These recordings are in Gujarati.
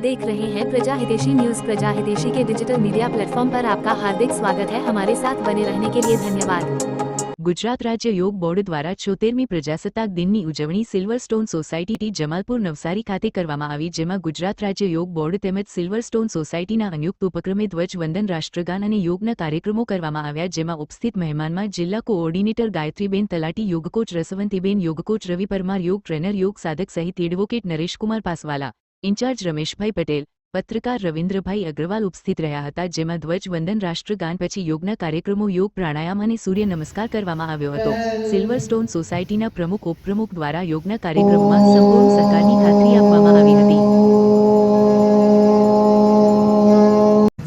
देख रहे हैं प्रजा हितेशी न्यूज प्रजा हितेशी के डिजिटल मीडिया प्लेटफॉर्म पर आपका हार्दिक स्वागत है हमारे साथ बने रहने के लिए धन्यवाद ગુજરાત રાજ્ય યોગ બોર્ડ દ્વારા છોતેરમી પ્રજાસત્તાક દિનની ઉજવણી Silverstone society T Jamalpur Navsari ખાતે કરવામાં આવી જેમાં ગુજરાત રાજ્ય યોગ બોર્ડ તેમજ સિલ્વરસ્ટોન સોસાયટીના સંયુક્ત ઉપક્રમે ધ્વજવંદન રાષ્ટ્રગાન અને યોગના કાર્યક્રમો કરવામાં આવ્યા જેમાં ઉપસ્થિત મહેમાનમાં જિલ્લા કોઓર્ડિનેટર ગાયત્રીબેન તલાટી યોગકોચ રસવંતીબેન યોગકોચ રવિ પરમાર યોગ ટ્રેનર યોગ સાધક સહિત એડવોકેટ નરેશકુમાર પાસવાલા ઇન્ચાર્જ રમેશભાઈ પટેલ, પત્રકાર રવિન્દ્રભાઈ અગ્રવાલ ઉપસ્થિત રહ્યા હતા, જેમાં ધ્વજવંદન રાષ્ટ્રગાન પછી યોગના કાર્યક્રમો, યોગ પ્રાણાયામ અને સૂર્ય નમસ્કાર કરવામાં આવ્યો હતો. સિલ્વરસ્ટોન સોસાયટીના પ્રમુખ, ઉપપ્રમુખ દ્વારા યોગના કાર્યક્રમમાં સંપૂર્ણ સહકારની ખાતરી આપવામાં આવી હતી.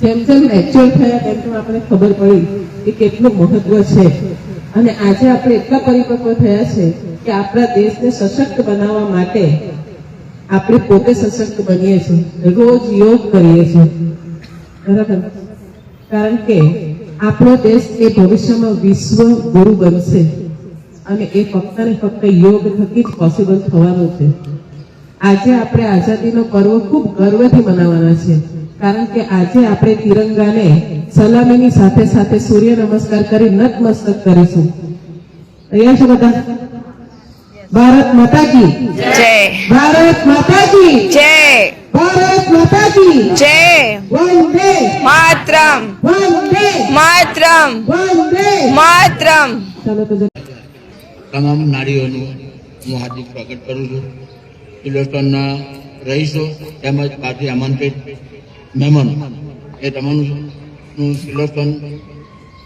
જેમ જેમ મેચ્યોર થયા તેમ તેમ આપણે ખબર પડી કે કેટલું મહત્વ છે. અને આજે આપણે એટલા પરિપક્વ થયા છે કે આપણા દેશને સશક્ત બનાવવા માટે આપણે પોતે સશક્ત બનીએ છીએ. રોજ યોગ કરીએ છીએ. બરાબર? કારણ કે આપણો દેશ એ ભવિષ્યમાં વિશ્વ ગુરુ બનશે. અને એ ફક્ત ને ફક્ત યોગ થકી જ પોસિબલ થવાનું છે. આજે આપણે આઝાદીનો પર્વ ખૂબ ગર્વથી મનાવવાના છે. કારણ કે આજે આપણે તિરંગાને સલામીની સાથે સાથે સૂર્ય નમસ્કાર કરી નતમસ્તક કરીશું. તૈયાર છે બધા? ભારત માતા કી જય. ભારત માતા કી જય. ભારત માતા કી જય. વંદે. માતરમ. વંદે. માતરમ. વંદે. માતરમ. તમામ નારીઓનું હું હાર્દિક સ્વાગત કરું છું. ઇલેક્ટ્રોનના રહીશો તેમજ પાર્ટી આમંત્રિત મહેમાનો એ તમામનું સિલોસ્ટોન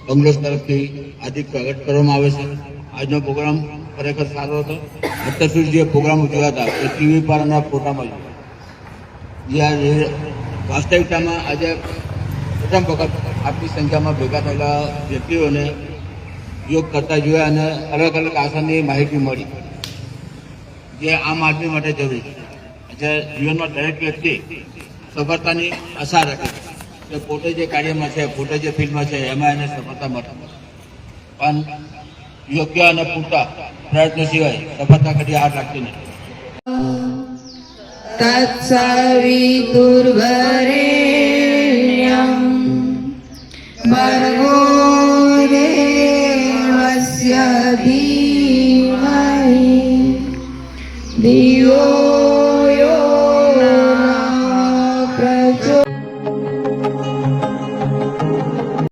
કોંગ્રેસ તરફથી હાર્દિક સ્વાગત કરવામાં આવે છે. આજનો પ્રોગ્રામ ખરેખર સારો હતો. અત્યાર સુધી જે પ્રોગ્રામો જોયા હતા, એ ટીવી પર અને ફોટામાં જોયા જે વાસ્તવિકતામાં આજે પ્રથમ વખત આટલી સંખ્યામાં ભેગા થયેલા વ્યક્તિઓને યોગ કરતા જોયા અને અલગ અલગ આસનની માહિતી મળી. જે આમ આદમી માટે જરૂરી છે. આજે જીવનમાં દરેક વ્યક્તિ સફળતાની આશા રાખે છે. પોતે જે કાર્યમાં છે, પોતે જે ફિલ્ડમાં છે, એમાં એને સફળતા મળે. પણ યોગ્ય અને પૂરતા પ્રયત્નો સિવાય સફળતા કદી હાર લાગતી નથી. તત્સવિતુર્વરેણ્યં ભર્ગો દેવસ્ય ધીમહિ ધિયો